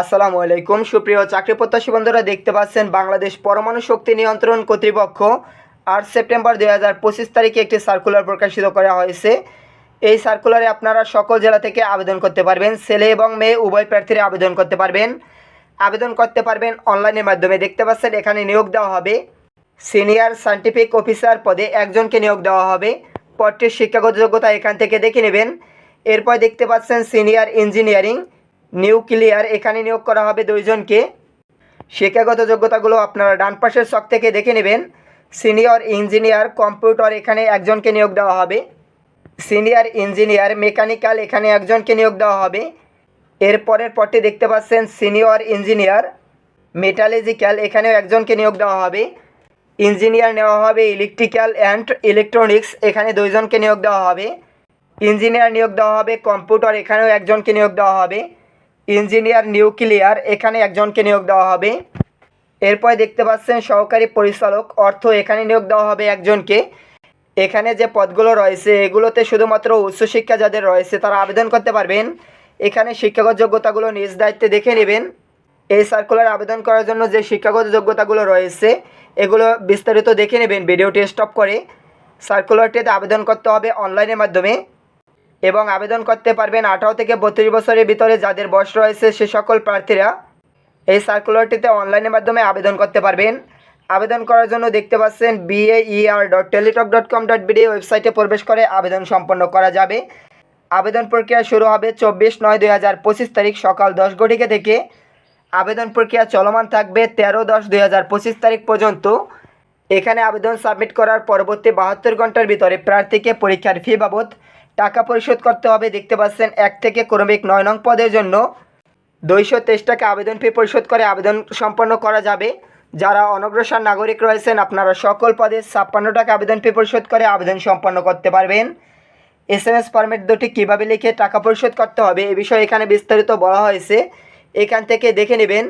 আসসালামু আলাইকুম। সুপ্রিয় চাকরি প্রত্যাশী বন্ধুরা, দেখতে পাচ্ছেন বাংলাদেশ পরমাণু শক্তি নিয়ন্ত্রণ কর্তৃপক্ষ। আট সেপ্টেম্বর দুই হাজার পঁচিশ তারিখে একটি সার্কুলার প্রকাশিত করা হয়েছে। এই সার্কুলারে আপনারা সকল জেলা থেকে আবেদন করতে পারবেন। ছেলে এবং মেয়ে, উভয় প্রার্থীরা আবেদন করতে পারবেন। আবেদন করতে পারবেন অনলাইনের মাধ্যমে। দেখতে পাচ্ছেন এখানে নিয়োগ দেওয়া হবে। সিনিয়র সায়েন্টিফিক অফিসার পদে একজনকে নিয়োগ দেওয়া হবে। পদটির শিক্ষাগত যোগ্যতা এখান থেকে দেখে নেবেন। এরপর দেখতে পাচ্ছেন সিনিয়র ইঞ্জিনিয়ারিং নিউক্লিয়ার, এখানে নিয়োগ করা হবে দুইজনকে। শিক্ষাগত যোগ্যতাগুলো আপনারা ডান পাশের ছক থেকে দেখে নেবেন। সিনিয়র ইঞ্জিনিয়ার, কম্পিউটার, এখানে একজনকে নিয়োগ দেওয়া হবে। সিনিয়র ইঞ্জিনিয়ার, মেকানিক্যাল, এখানে একজনকে নিয়োগ দেওয়া হবে। এরপরের পরটি দেখতে পাচ্ছেন সিনিয়র ইঞ্জিনিয়ার, মেটালজিক্যাল, এখানেও একজনকে নিয়োগ দেওয়া হবে। ইঞ্জিনিয়ার নেওয়া হবে ইলেকট্রিক্যাল অ্যান্ড ইলেকট্রনিক্স, এখানে দুইজনকে নিয়োগ দেওয়া হবে। ইঞ্জিনিয়ার নিয়োগ দেওয়া হবে, কম্পিউটার, এখানেও একজনকে নিয়োগ দেওয়া হবে। ইঞ্জিনিয়ার নিউক্লিয়ার, এখানে একজনকে নিয়োগ দেওয়া হবে। এরপর দেখতে পাচ্ছেন সহকারী পরিচালক, অর্থ এখানে নিয়োগ দেওয়া হবে একজনকে। এখানে যে পদগুলো রয়েছে, এগুলোতে শুধুমাত্র উচ্চশিক্ষা যাদের রয়েছে, তারা আবেদন করতে পারবেন। এখানে শিক্ষাগত যোগ্যতাগুলো নিজ দায়িত্বে দেখে নেবেন। এই সার্কুলার আবেদন করার জন্য যে শিক্ষাগত যোগ্যতাগুলো রয়েছে, এগুলো বিস্তারিত দেখে নেবেন, ভিডিওটি স্টপ করে। সার্কুলারটিতে আবেদন করতে হবে অনলাইনের মাধ্যমে। এবং আবেদন করতে পারবেন আঠারো থেকে বত্রিশ বছরের ভিতরে যাদের বয়স রয়েছে, সে সকল প্রার্থীরা এই সার্কুলারটিতে অনলাইনের মাধ্যমে আবেদন করতে পারবেন। আবেদন করার জন্য দেখতে পাচ্ছেন BAER dot Teletalk dot com dot BD ওয়েবসাইটে প্রবেশ করে আবেদন সম্পন্ন করা যাবে। আবেদন প্রক্রিয়া শুরু হবে চব্বিশ নয় দুই হাজার পঁচিশ তারিখ সকাল দশ ঘটিকা থেকে। আবেদন প্রক্রিয়া চলমান থাকবে তেরো দশ দুই হাজার পঁচিশ তারিখ পর্যন্ত। এখানে আবেদন সাবমিট করার পরবর্তী বাহাত্তর ঘণ্টার ভিতরে প্রার্থীকে পরীক্ষার ফি বাবদ টাকা পরিশোধ করতে হবে, দেখতে পাচ্ছেন, এক থেকে ক্রমিক নয় নং পদের জন্য দুইশো তেইশ টাকা আবেদন ফি পরিশোধ করে আবেদন সম্পন্ন করা যাবে। যারা অনগ্রসর নাগরিক রয়েছেন, আপনারা সকল পদে ছাপ্পান্ন টাকা আবেদন ফি পরিশোধ করে আবেদন সম্পন্ন করতে পারবেন। এস এম এস ফর্মেট দুটি কীভাবে লিখে টাকা পরিশোধ করতে হবে, এ বিষয়ে এখানে বিস্তারিত বলা হয়েছে। এখান থেকে দেখে নেবেন